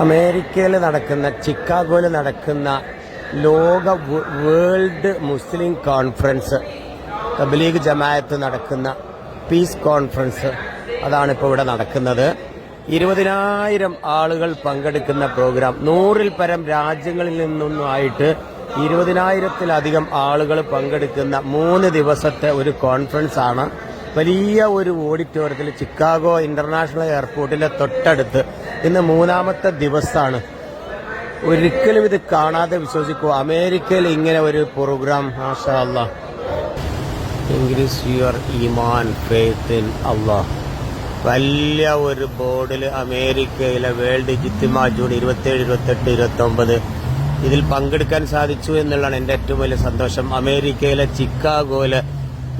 അമേരിക്കയിൽ നടക്കുന്ന ചിക്കാഗോയിൽ നടക്കുന്ന ലോക world Muslim conference Tabligh Jamaat നടക്കുന്ന പീസ് കോൺഫറൻസ് അതാണ് ഇപ്പോൾ ഇവിടെ നടക്കുന്നത്. ഇരുപതിനായിരം ആളുകൾ പങ്കെടുക്കുന്ന പ്രോഗ്രാം. നൂറിൽ പരം രാജ്യങ്ങളിൽ നിന്നൊന്നുമായിട്ട് ഇരുപതിനായിരത്തിലധികം ആളുകൾ പങ്കെടുക്കുന്ന മൂന്ന് ദിവസത്തെ ഒരു കോൺഫറൻസ് ആണ് വലിയ ഒരു ഓഡിറ്റോറിയത്തിൽ ചിക്കാഗോ ഇന്റർനാഷണൽ എയർപോർട്ടിലെ തൊട്ടടുത്ത് ഇന്ന് മൂന്നാമത്തെ ദിവസമാണ് ഒരിക്കലും ഇത് കാണാതെ വിശ്വസിക്കൂ. അമേരിക്കയിൽ ഇങ്ങനെ ഒരു പ്രോഗ്രാം മാഷാ ഇംഗ്ലീഷ് യുവർ ഈമാൻ ഫെയ്ത്ത് ഇൻ അള്ളാഹ് വലിയ ഒരു ബോർഡിൽ അമേരിക്കയിലെ വേൾഡ് ജിത്തിമ ജൂൺ ഇരുപത്തേഴ് ഇരുപത്തെട്ട് ഇരുപത്തി ഒമ്പത് ഇതിൽ പങ്കെടുക്കാൻ സാധിച്ചു എന്നുള്ളതാണ് എന്റെ ഏറ്റവും വലിയ സന്തോഷം. അമേരിക്കയിലെ ചിക്കാഗോയിലെ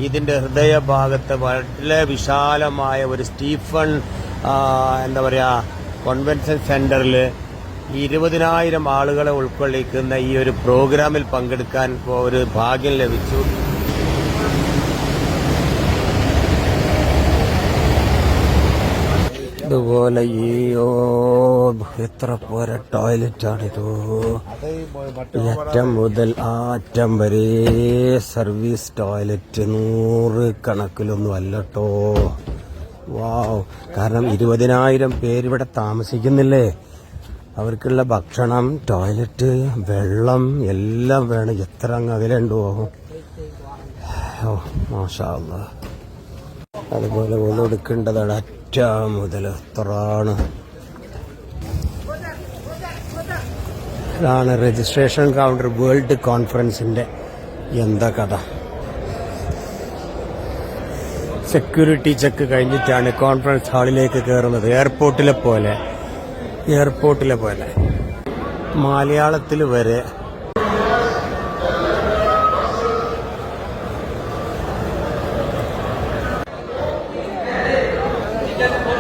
ഇതിന്റെ ഹൃദയഭാഗത്ത് വളരെ വിശാലമായ ഒരു സ്റ്റീഫൺ എന്താ പറയാ കോൺവെൻഷൻ സെന്ററിൽ ഇരുപതിനായിരം ആളുകളെ ഉൾക്കൊള്ളിക്കുന്ന ഈ ഒരു പ്രോഗ്രാമിൽ പങ്കെടുക്കാൻ ഒരു ഭാഗ്യം ലഭിച്ചു. ഇതുപോലെ ഈ ഓ എത്ര പോരെ ടോയ്ലറ്റ് ആണിതോ അറ്റം മുതൽ ആറ്റം വരെ സർവീസ് ടോയ്ലറ്റ് നൂറ് കണക്കിലൊന്നും അല്ലട്ടോ വാവ്. കാരണം ഇരുപതിനായിരം പേരിവിടെ താമസിക്കുന്നില്ലേ? അവർക്കുള്ള ഭക്ഷണം ടോയ്ലറ്റ് വെള്ളം എല്ലാം വേണം. എത്ര അങ്ങ് അകലുണ്ടോ മാഷാ അതുപോലെ ഒന്നെടുക്കേണ്ടതാണ് അറ്റ മുതൽ എത്രാണ്? ഇതാണ് രജിസ്ട്രേഷൻ കൗണ്ടർ വേൾഡ് കോൺഫറൻസിന്റെ എന്താ കഥ. സെക്യൂരിറ്റി ചെക്ക് കഴിഞ്ഞിട്ടാണ് കോൺഫറൻസ് ഹാളിലേക്ക് കയറുന്നത് എയർപോർട്ടിലെ പോലെ. എയർപോർട്ടിലെ പോലെ. മലയാളത്തിൽ വരെ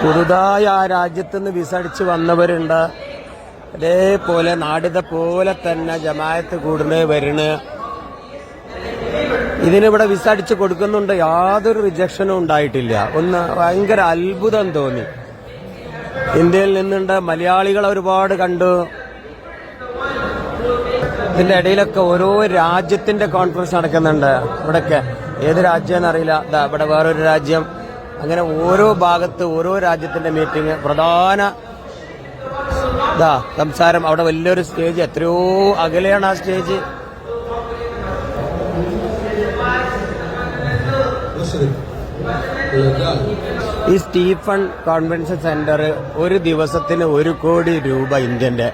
പുതുതായി ആ രാജ്യത്ത് നിന്ന് വിസ അടിച്ച് വന്നവരുണ്ട്. അതേപോലെ നാടിതെ പോലെ തന്നെ ജമായത്ത് കൂടുന്നത് വരണ്. ഇതിനിവിടെ വിസ അടിച്ച് കൊടുക്കുന്നുണ്ട്. യാതൊരു റിജക്ഷനും ഉണ്ടായിട്ടില്ല. ഒന്ന് ഭയങ്കര അത്ഭുതം തോന്നി. ഇന്ത്യയിൽ നിന്നുണ്ട്. മലയാളികൾ ഒരുപാട് കണ്ടു. ഇതിന്റെ ഇടയിലൊക്കെ ഓരോ രാജ്യത്തിന്റെ കോൺഫറൻസ് നടക്കുന്നുണ്ട്. ഇവിടൊക്കെ ഏത് രാജ്യം ദാ ഇവിടെ വേറൊരു രാജ്യം. അങ്ങനെ ഓരോ ഭാഗത്ത് ഓരോ രാജ്യത്തിന്റെ മീറ്റിംഗ് പ്രധാന സംസാരം. അവിടെ വലിയൊരു സ്റ്റേജ് എത്രയോ അകലെയാണ് ആ സ്റ്റേജ് ഈ സ്റ്റീഫൺ കോൺവെൻഷൻ സെന്റർ ഒരു ദിവസത്തിന് ഒരു കോടി രൂപ ഇന്ത്യന്റെ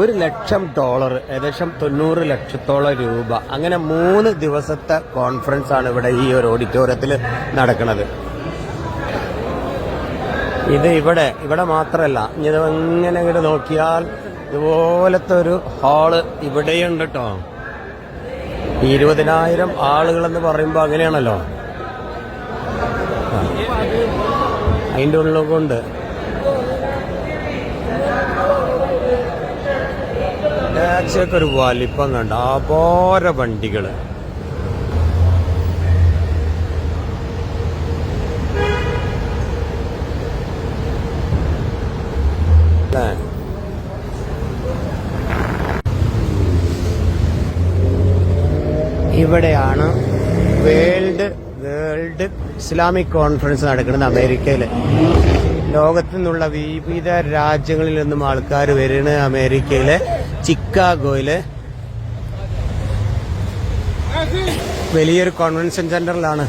ഒരു ലക്ഷം ഡോളർ ഏകദേശം തൊണ്ണൂറ് ലക്ഷത്തോളം രൂപ. അങ്ങനെ മൂന്ന് ദിവസത്തെ കോൺഫറൻസ് ആണ് ഇവിടെ ഈ ഒരു ഓഡിറ്റോറിയത്തിൽ നടക്കുന്നത്. ഇത് ഇവിടെ ഇവിടെ മാത്രമല്ല ഇങ്ങനെ എങ്ങനെ ഇങ്ങോട്ട് നോക്കിയാൽ ഇതുപോലത്തെ ഒരു ഹാൾ ഇവിടെയുണ്ട് കേട്ടോ ഇരുപതിനായിരം ആളുകളെന്ന് പറയുമ്പോൾ അങ്ങനെയാണല്ലോ. അതിന്റെ ഉള്ളിൽ കൊണ്ട് ടാക്സിയൊക്കെ ഒരു വലിപ്പം കണ്ട അപോര വണ്ടികൾ അല്ലേ? ഇവിടെയാണ് വേൾഡ് വേൾഡ് ഇസ്ലാമിക് കോൺഫറൻസ് നടക്കുന്നത് അമേരിക്കയിൽ ലോകത്തു നിന്നുള്ള വിവിധ രാജ്യങ്ങളിൽ നിന്നും ആൾക്കാർ വരുന്ന അമേരിക്കയിലെ ചിക്കാഗോയിലെ വലിയൊരു കോൺവെൻഷൻ സെന്ററിലാണ്